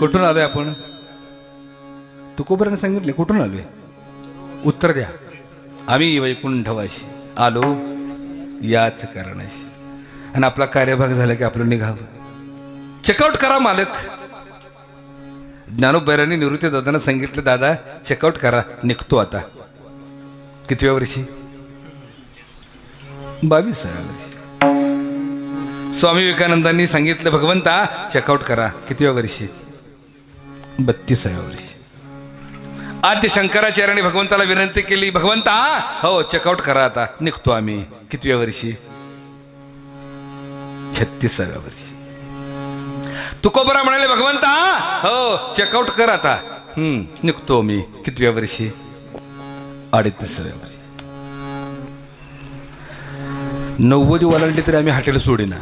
कुठून आलोय आपण? तुकोबराने सांगितले कुठून आलोय? उत्तर द्या. आम्ही वैकुंठवाशी आलो याच कारणाशी. आणि आपला कार्यभाग झाला की आपलं निघावं. चेकआउट करा मालक. ज्ञानोबैराने निवृत्ती दादांना सांगितलं दादा चेकआउट करा. निघतो आता. कितव्या वर्षी? बावीस वर्षी स्वामी विवेकानंदांनी सांगितलं भगवंता चेकआउट करा. कितव्या वर्षी? बत्तीसाव्या वर्षी आद्य शंकराचार्याने भगवंताला विनंती केली भगवंता हो चेकआउट करा आता. निघतो आम्ही. कितव्या वर्षी छत्तीसाव्या वर्षी तुकोबरा म्हणाले भगवंता हो चेकआउट कर आता. हम्म निघतो मी कितव्या वर्षी अडतीसाव्या वर्षी नव्वद ओलांडली तरी आम्ही हॉटेल सोडीना.